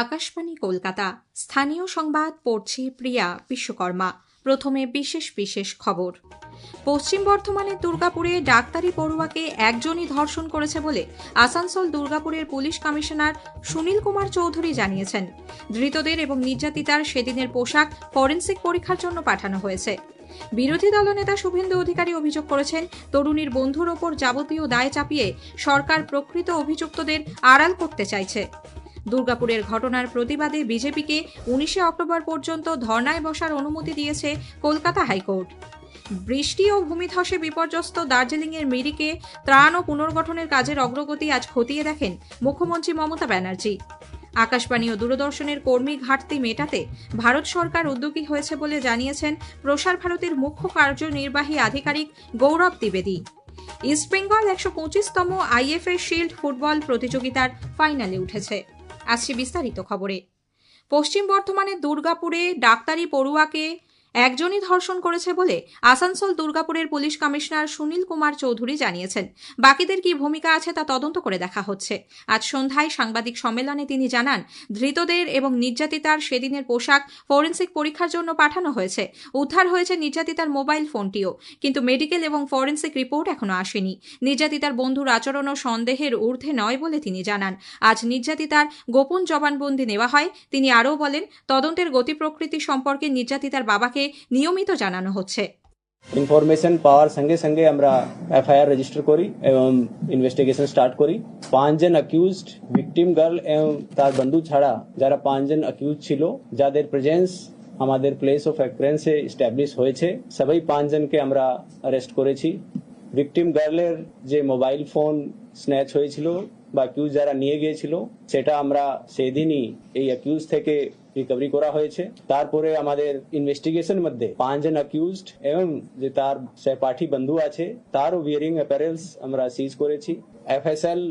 আকাশবাণী কলকাতা। স্থানীয় সংবাদ পড়ছে প্রিয়া বিশ্বকর্মা। প্রথমে বিশেষ বিশেষ খবর। পশ্চিম বর্ধমানের দুর্গাপুরে ডাক্তারি পড়ুয়াকে একজনই ধর্ষণ করেছে বলে আসানসোল দুর্গাপুরের পুলিশ কমিশনার সুনীল কুমার চৌধুরী জানিয়েছেন। ধৃতদের এবং নির্যাতিতার সেদিনের পোশাক ফরেন্সিক পরীক্ষার জন্য পাঠানো হয়েছে। বিরোধী দলনেতা শুভেন্দু অধিকারী অভিযোগ করেছেন, তরুণীর বন্ধুর ওপর যাবতীয় দায় চাপিয়ে সরকার প্রকৃত অভিযুক্তদের আড়াল করতে চাইছে। দুর্গাপুরের ঘটনার প্রতিবাদে বিজেপিকে উনিশে অক্টোবর পর্যন্ত ধর্নায় বসার অনুমতি দিয়েছে কলকাতা হাইকোর্ট। বৃষ্টি ও ভূমিধসে বিপর্যস্ত দার্জিলিংয়ের মিরিকে ত্রাণ ও পুনর্গঠনের কাজের অগ্রগতি আজ খতিয়ে দেখেন মুখ্যমন্ত্রী মমতা ব্যানার্জি। আকাশবাণী ও দূরদর্শনের কর্মী ঘাটতি মেটাতে ভারত সরকার উদ্যোগী হয়েছে বলে জানিয়েছেন প্রসার ভারতীর মুখ্য কার্যনির্বাহী আধিকারিক গৌরব দ্বিবেদী। ইস্টবেঙ্গল একশো পঁচিশতম আইএফএ শিল্ড ফুটবল প্রতিযোগিতার ফাইনালে উঠেছে। আসছে বিস্তারিত খবরে। পশ্চিম বর্ধমানের দুর্গাপুরে ডাক্তারি পড়ুয়াকে একজনই ধর্ষণ করেছে বলে আসানসোল দুর্গাপুরের পুলিশ কমিশনার সুনীল কুমার চৌধুরী জানিয়েছেন। বাকিদের কি ভূমিকা আছে তা তদন্ত করে দেখা হচ্ছে। আজ সন্ধ্যায় সাংবাদিক সম্মেলনে তিনি জানান, ধৃতদের এবং নির্যাতিতার সেদিনের পোশাক ফরেন্সিক পরীক্ষার জন্য পাঠানো হয়েছে। উদ্ধার হয়েছে নির্যাতিতার মোবাইল ফোনটিও, কিন্তু মেডিকেল এবং ফরেন্সিক রিপোর্ট এখনও আসেনি। নির্যাতিতার বন্ধুর আচরণও সন্দেহের ঊর্ধ্বে নয় বলে তিনি জানান। আজ নির্যাতিতার গোপন জবানবন্দি নেওয়া হয়। তিনি আরও বলেন, তদন্তের গতি প্রকৃতি সম্পর্কে নির্যাতিতার বাবাকে নিয়মিত জানানো হচ্ছে। ইনফরমেশন পাওয়ার সঙ্গে সঙ্গে আমরা এফআইআর রেজিস্টার করি এবং ইনভেস্টিগেশন স্টার্ট করি। পাঁচজন অ্যাকিউজড ভিকটিম গার্ল এবং তার বন্ধু ছাড়া যারা পাঁচজন অ্যাকিউজ ছিল, যাদের প্রেজেন্স আমাদের প্লেস অফ অ্যাক্রেন্সে স্ট্যাবলিশ হয়েছে, সবাই পাঁচজনকে আমরা অ্যারেস্ট করেছি। ভিকটিম গার্লের যে মোবাইল ফোন স্ন্যাচ হয়েছিল বা অ্যাকিউজ যারা নিয়ে গিয়েছিল, সেটা আমরা সেদিনই এই অ্যাকিউজ থেকে রিকভারি করা হয়েছে। তারপরে আমাদের ইনভেস্টিগেশন মধ্যে পাঁচজন অ্যাকিউজড এবং যে তার সহপাঠী বন্ধু আছে, তারও বিয়ারিং অ্যাপারেলস আমরা সিজ করেছি। এফএসএল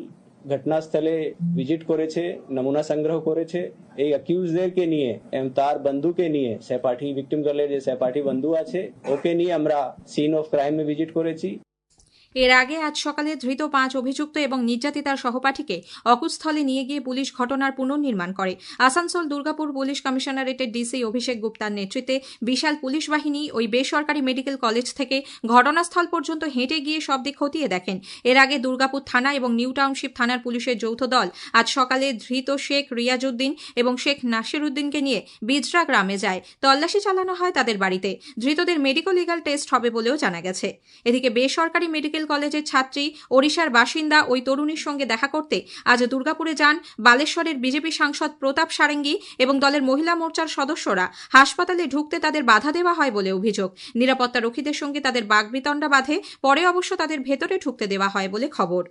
ঘটনাস্থলে ভিজিট করেছে, নমুনা সংগ্রহ করেছে। এই অ্যাকিউজদেরকে নিয়ে এবং তার বন্ধুকে নিয়ে সহপাঠী ভিক্টিম গার্লের যে সহপাঠী বন্ধু আছে, ওকে নিয়ে আমরা সিন অফ ক্রাইমে ভিজিট করেছি। এর আগে আজ সকালে ধৃত পাঁচ অভিযুক্ত এবং নির্যাতিতার সহপাঠীকে অকুস্থলে নিয়ে গিয়ে পুলিশ ঘটনার পুনর্নির্মাণ করে। আসানসোল দুর্গাপুর পুলিশ কমিশনারেটের ডিসি অভিষেক গুপ্তার নেতৃত্বে বিশাল পুলিশ বাহিনী ওই বেসরকারি মেডিকেল কলেজ থেকে ঘটনাস্থল পর্যন্ত হেঁটে গিয়ে সব দিক খতিয়ে দেখেন। এর আগে দুর্গাপুর থানা এবং নিউ টাউনশিপ থানার পুলিশের যৌথ দল আজ সকালে ধৃত শেখ রিয়াজউদ্দিন এবং শেখ নাসির উদ্দিনকে নিয়ে বিজরা গ্রামে যায়। তল্লাশি চালানো হয় তাদের বাড়িতে। ধৃতদের মেডিকো লিগাল টেস্ট হবে বলেও জানা গেছে। এদিকে বেসরকারি মেডিকেল কলেজের ছাত্রী, ওড়িশার বাসিন্দা ওই তরুণীর সঙ্গে দেখা করতে আজ দুর্গাপুরে যান বালেশ্বরের বিজেপি সাংসদ প্রতাপ সারেঙ্গি এবং দলের মহিলা মোর্চার সদস্যরা। হাসপাতালে ঢুকতে তাদের বাধা দেওয়া হয় বলে অভিযোগ। নিরাপত্তা রক্ষীদের সঙ্গে তাদের বাগবিতণ্ডা বাঁধে, পরে অবশ্য তাদের ভেতরে ঢুকতে দেওয়া হয় বলে খবর।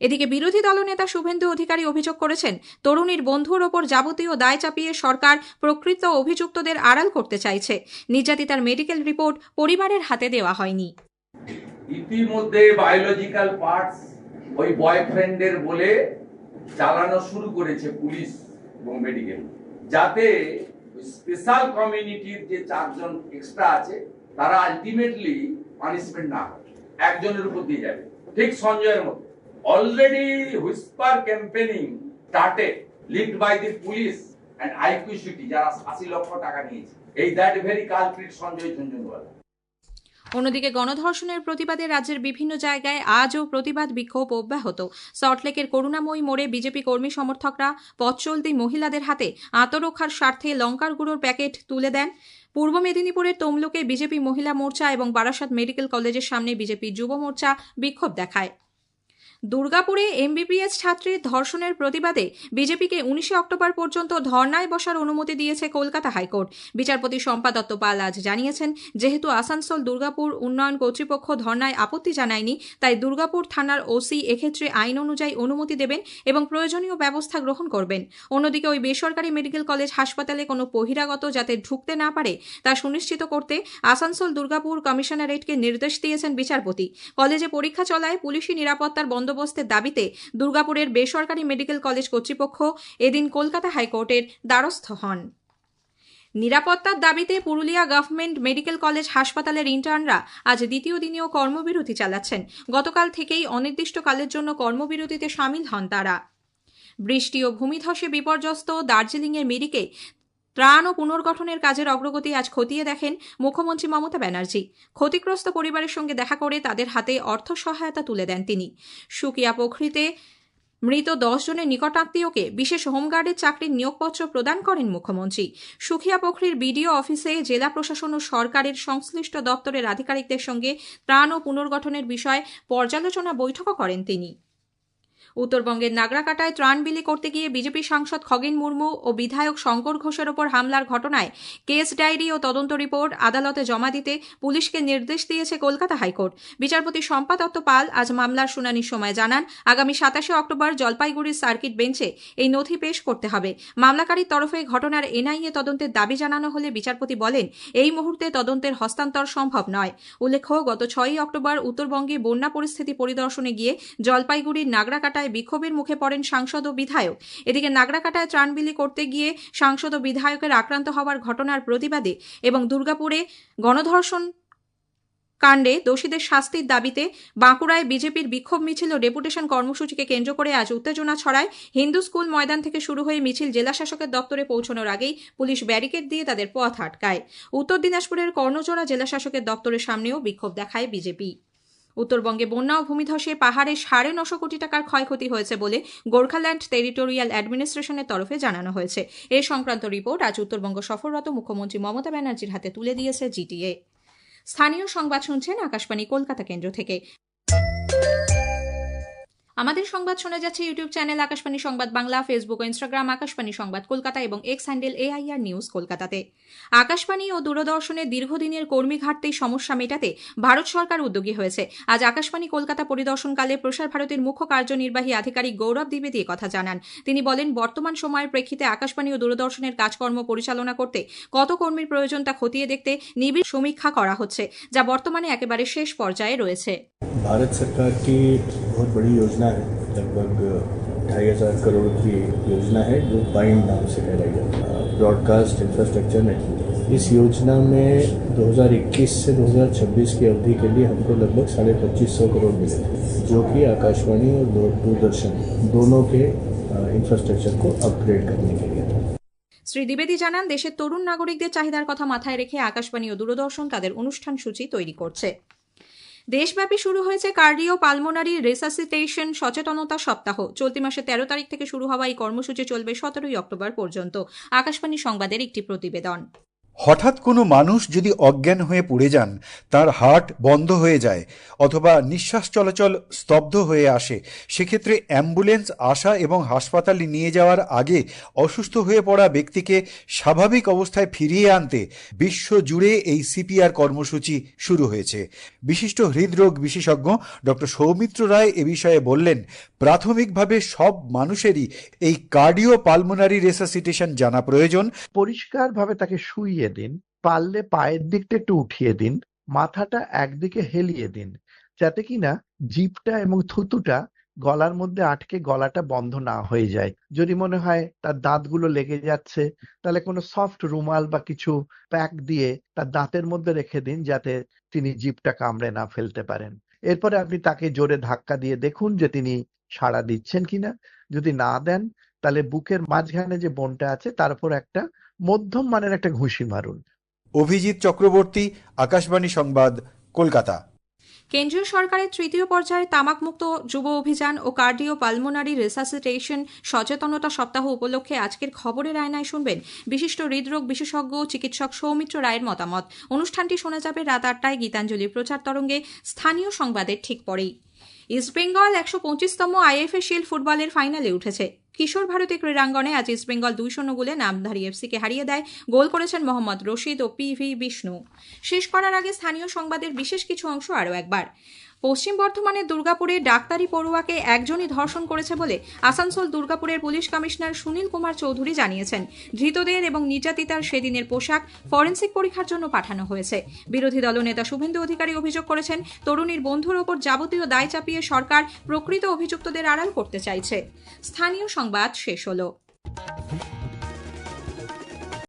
এদিকে বিরোধী দলনেতা শুভেন্দু অধিকারী অভিযোগ করেছেন, তরুণীর বন্ধুর ওপর যাবতীয় দায় চাপিয়ে সরকার প্রকৃত অভিযুক্তদের আড়াল করতে চাইছে। নির্যাতিতার মেডিকেল রিপোর্ট পরিবারের হাতে দেওয়া হয়নি। ইতিমধ্যে বায়োলজিক্যাল পার্টস ওই বয়ফ্রেন্ডের বলে চালানো শুরু করেছে পুলিশ এবং মেডিকেল যাতে স্পেশাল কমিউনিটির যে চারজন এক্সট্রা আছে, তারা আলটিমেটলি পানিশমেন্ট না হয় একজনের উপর দিয়ে যাবে। ঠিক সঞ্জয়ের মতো। Already whisper campaigning started lead by the police and IQ city যারা আশি লক্ষ টাকা নিয়েছে। এই that very culprit Sanjay Jhunjhunwala. অন্যদিকে গণধর্ষণের প্রতিবাদে রাজ্যের বিভিন্ন জায়গায় আজও প্রতিবাদ বিক্ষোভ অব্যাহত। সল্টলেকের করুণাময়ী মোড়ে বিজেপি কর্মী সমর্থকরা পথ চলতি মহিলাদের হাতে আত্মরক্ষার স্বার্থে লঙ্কার গুঁড়োর প্যাকেট তুলে দেন। পূর্ব মেদিনীপুরের তমলুকে বিজেপি মহিলা মোর্চা এবং বারাসাত মেডিকেল কলেজের সামনে বিজেপি যুব মোর্চা বিক্ষোভ দেখায়। দুর্গাপুরে এমবিবিএস ছাত্রীর ধর্ষণের প্রতিবাদে বিজেপিকে উনিশে অক্টোবর পর্যন্ত ধর্নায় বসার অনুমতি দিয়েছে কলকাতা হাইকোর্ট। বিচারপতি শম্পা দত্ত পাল আজ জানিয়েছেন, যেহেতু আসানসোল, দুর্গাপুর উন্নয়ন কর্তৃপক্ষ ধর্নায় আপত্তি জানায়নি, তাই দুর্গাপুর থানার ওসি এক্ষেত্রে আইন অনুযায়ী অনুমতি দেবেন এবং প্রয়োজনীয় ব্যবস্থা গ্রহণ করবেন। অন্যদিকে ওই বেসরকারি মেডিকেল কলেজ হাসপাতালে কোনো বহিরাগত যাতে ঢুকতে না পারে, তা সুনিশ্চিত করতে আসানসোল দুর্গাপুর কমিশনারেটকে নির্দেশ দিয়েছেন বিচারপতি। কলেজে পরীক্ষা চলায় পুলিশি নিরাপত্তার বন্দোবস্তের দাবিতে দুর্গাপুরের বেসরকারি মেডিকেল কলেজ কর্তৃপক্ষ এদিন কলকাতা হাইকোর্টের দ্বারস্থ হন। নিরাপত্তার দাবিতে পুরুলিয়া গভর্নমেন্ট মেডিকেল কলেজ হাসপাতালের ইন্টার্নরা আজ দ্বিতীয় দিনেও কর্মবিরতি চালাচ্ছেন। গতকাল থেকেই অনির্দিষ্টকালের জন্য কর্মবিরতিতে সামিল হন তারা। বৃষ্টি ও ভূমিধসে বিপর্যস্ত দার্জিলিংয়ের মিরিকে ত্রাণ ও পুনর্গঠনের কাজের অগ্রগতি আজ খতিয়ে দেখেন মুখ্যমন্ত্রী মমতা ব্যানার্জি। ক্ষতিগ্রস্ত পরিবারের সঙ্গে দেখা করে তাদের হাতে অর্থ সহায়তা তুলে দেন তিনি। সুকিয়া পোখরিতে মৃত দশ জনের নিকটাত্মীয়কে বিশেষ হোমগার্ডের চাকরির নিয়োগপত্র প্রদান করেন মুখ্যমন্ত্রী। সুখিয়া পোখরির বিডিও অফিসে জেলা প্রশাসন ও সরকারের সংশ্লিষ্ট দপ্তরের আধিকারিকদের সঙ্গে ত্রাণ ও পুনর্গঠনের বিষয়ে পর্যালোচনা বৈঠকও করেন তিনি। উত্তরবঙ্গের নাগরাকাটায় ত্রাণ বিলি করতে গিয়ে বিজেপি সাংসদ খগেন মুর্মু ও বিধায়ক শঙ্কর ঘোষের ওপর হামলার ঘটনায় কেস ডায়েরি ও তদন্ত রিপোর্ট আদালতে জমা দিতে পুলিশকে নির্দেশ দিয়েছে কলকাতা হাইকোর্ট। বিচারপতি শম্পা দত্ত পাল আজ মামলার শুনানির সময় জানান, আগামী সাতাশে অক্টোবর জলপাইগুড়ির সার্কিট বেঞ্চে এই নথি পেশ করতে হবে। মামলাকারীর তরফে ঘটনার এনআইএ তদন্তের দাবি জানানো হলে বিচারপতি বলেন, এই মুহূর্তে তদন্তের হস্তান্তর সম্ভব নয়। উল্লেখ্য, গত ছয়ই অক্টোবর উত্তরবঙ্গে বন্যা পরিস্থিতি পরিদর্শনে গিয়ে জলপাইগুড়ির নাগরাকাটায় বিক্ষোভের মুখে পড়েন সাংসদ ও বিধায়ক। এদিকে নাগরাকাটায় ত্রাণ বিলি করতে গিয়ে সাংসদ ও বিধায়কের আক্রান্ত হওয়ার ঘটনার প্রতিবাদে এবং দুর্গাপুরে গণধর্ষণ কাণ্ডে দোষীদের শাস্তির দাবিতে বাঁকুড়ায় বিজেপির বিক্ষোভ মিছিল ও ডেপুটেশন কর্মসূচিকে কেন্দ্র করে আজ উত্তেজনা ছড়ায় হিন্দু স্কুল ময়দান থেকে শুরু হয়ে মিছিল জেলা শাসকের দপ্তরে পৌঁছানোর আগেই পুলিশ ব্যারিকেড দিয়ে তাদের পথ আটকায়। উত্তর দিনাজপুরের কর্ণজোড়া জেলা শাসকের দপ্তরের সামনেও বিক্ষোভ দেখায় বিজেপি। উত্তরবঙ্গে বন্যা ও ভূমিধসে পাহাড়ে সাড়ে নশো কোটি টাকার ক্ষয়ক্ষতি হয়েছে বলে গোর্খাল্যান্ড টেরিটোরিয়াল অ্যাডমিনিস্ট্রেশনের তরফে জানানো হয়েছে। এ সংক্রান্ত রিপোর্ট আজ উত্তরবঙ্গ সফররত মুখ্যমন্ত্রী মমতা ব্যানার্জির হাতে তুলে দিয়েছে জিটিএ। স্থানীয় সংবাদ শুনছেন আকাশবাণী কলকাতা কেন্দ্র থেকে। আমাদের সংবাদ শোনা যাচ্ছে YouTube channel Akashvani Sangbad Bangla Facebook ও ইনস্টাগ্রাম আকাশবাণী সংবাদ কলকাতা এবং এক্স হ্যান্ডেল এআইআর নিউজ কলকাতাতে আকাশবাণী ও দূরদর্শনের দীর্ঘদিনের কর্মী ঘাটতি সমস্যা মেটাতে ভারত সরকার উদ্যোগী হয়েছে আজ আকাশবাণী কলকাতা পরিদর্শনকালে প্রসার ভারতীর মুখ্য কার্যনির্বাহী আধিকারিক গৌরব দ্বিবেদী কথা জানান তিনি বলেন বর্তমান সময়ের প্রেক্ষিতে আকাশবাণী ও দূরদর্শনের কাজকর্ম পরিচালনা করতে কত কর্মীর প্রয়োজন তা খতিয়ে দেখতে নিবিড় সমীক্ষা করা হচ্ছে যা বর্তমানে একেবারে শেষ পর্যায়ে রয়েছে भारत सरकार की बहुत बड़ी योजना है लगभग ढाई हजार करोड़ की योजना है जो बाइंड नाम से कहलाई जाती है ब्रॉडकास्ट इंफ्रास्ट्रक्चर नेटवर्क इस योजना में 2021 से 2026 की अवधि के लिए हमको लगभग साढ़े पच्चीस सौ करोड़ मिले थे जो कि आकाशवाणी और दूर- दूरदर्शन दोनों के इंफ्रास्ट्रक्चर को अपग्रेड करने के लिए था শ্রী দ্বিবেদী জানান দেশের তরুণ নাগরিকদের চাহিদার কথা মাথায় রেখে আকাশবাণী ও দূরদর্শন তাদের অনুষ্ঠান সূচি তৈরি করছে দেশব্যাপী শুরু হয়েছে কার্ডিও পালমোনারি রেসাসিটেশন সচেতনতা সপ্তাহ। চলতি মাসে তেরো তারিখ থেকে শুরু হওয়া এই কর্মসূচি চলবে সতেরোই অক্টোবর পর্যন্ত। আকাশবাণী সংবাদের একটি প্রতিবেদন। হঠাৎ কোনো মানুষ যদি অজ্ঞান হয়ে পড়ে যান, তার হার্ট বন্ধ হয়ে যায় অথবা নিঃশ্বাস চলাচল স্তব্ধ হয়ে আসে, সেক্ষেত্রে অ্যাম্বুলেন্স আসা এবং হাসপাতালে নিয়ে যাওয়ার আগে অসুস্থ হয়ে পড়া ব্যক্তিকে স্বাভাবিক অবস্থায় ফিরিয়ে আনতে বিশ্ব জুড়ে এই সিপিআর কর্মসূচি শুরু হয়েছে। বিশিষ্ট হৃদরোগ বিশেষজ্ঞ ডক্টর সৌমিত্র রায় এ বিষয়ে বললেন, প্রাথমিকভাবে সব মানুষেরই এই কার্ডিও পালমোনারি রেসাসিটেশন জানা প্রয়োজন। পরিষ্কারভাবে তাকে শুইয়ে দিন, পারলে পায়ের দিকটা একটু উঠিয়ে দিন, মাথাটা একদিকে হেলিয়ে দিন, যাতে কিনা জিভটা এবং থুতুটা গলার মধ্যে আটকে গলাটা বন্ধ না হয়ে যায়। যদি মনে হয় তার দাঁতগুলো লেগে যাচ্ছে, তাহলে কোনো সফট রুমাল বা কিছু প্যাক দিয়ে তার দাঁতের মধ্যে রেখে দিন, যাতে তিনি জিভটা কামড়ে না ফেলতে পারেন। এরপরে আপনি তাকে জোরে ধাক্কা দিয়ে দেখুন যে তিনি সাড়া দিচ্ছেন কিনা। যদি না দেন, তাহলে বুকের মাঝখানে যে বোনটা আছে, তার উপর একটা মধ্যম মানের একটা ঘুষি মারুন। অভিজিৎ চক্রবর্তী আকাশবাণী সংবাদ কলকাতা। কেন্দ্রীয় সরকারের তৃতীয় পর্যায়ে তামাকমুক্ত যুব অভিযান ও কার্ডিও পালমোনারি রেসাসিটেশন সচেতনতা সপ্তাহ উপলক্ষে আজকের খবরের আয়নায় শুনবেন বিশিষ্ট হৃদরোগ বিশেষজ্ঞ চিকিৎসক সৌমিত্র রায়ের মতামত। অনুষ্ঠানটি শোনা যাবে রাত আটটায় গীতাঞ্জলি প্রচার তরঙ্গে স্থানীয় সংবাদের ঠিক পরেই। ইস্টবেঙ্গল একশো পঁচিশতম আইএফএ শিল্ড ফুটবলের ফাইনালে উঠেছে। কিশোর ভারতী ক্রীড়াঙ্গনে আজ ইস্টবেঙ্গল দুই শূন্য গোলে নামধারী এফসিকে হারিয়ে দেয়। গোল করেছেন মোহাম্মদ রশিদ ও পি ভি বিষ্ণু। শেষ করার আগে স্থানীয় সংবাদের বিশেষ কিছু অংশ আরও একবার। পশ্চিম বর্ধমানের দুর্গাপুরে ডাক্তারি পড়ুয়াকে একজনই ধর্ষণ করেছে বলে আসানসোল দুর্গাপুরের পুলিশ কমিশনার সুনীল কুমার চৌধুরী জানিয়েছেন। ধৃতদের এবং নির্যাতিতার সেদিনের পোশাক ফরেন্সিক পরীক্ষার জন্য পাঠানো হয়েছে। বিরোধী দলনেতা শুভেন্দু অধিকারী অভিযোগ করেছেন, তরুণীর বন্ধুর ওপর যাবতীয় দায় চাপিয়ে সরকার প্রকৃত অভিযুক্তদের আড়াল করতে চাইছে। স্থানীয় সংবাদ শেষ হলো।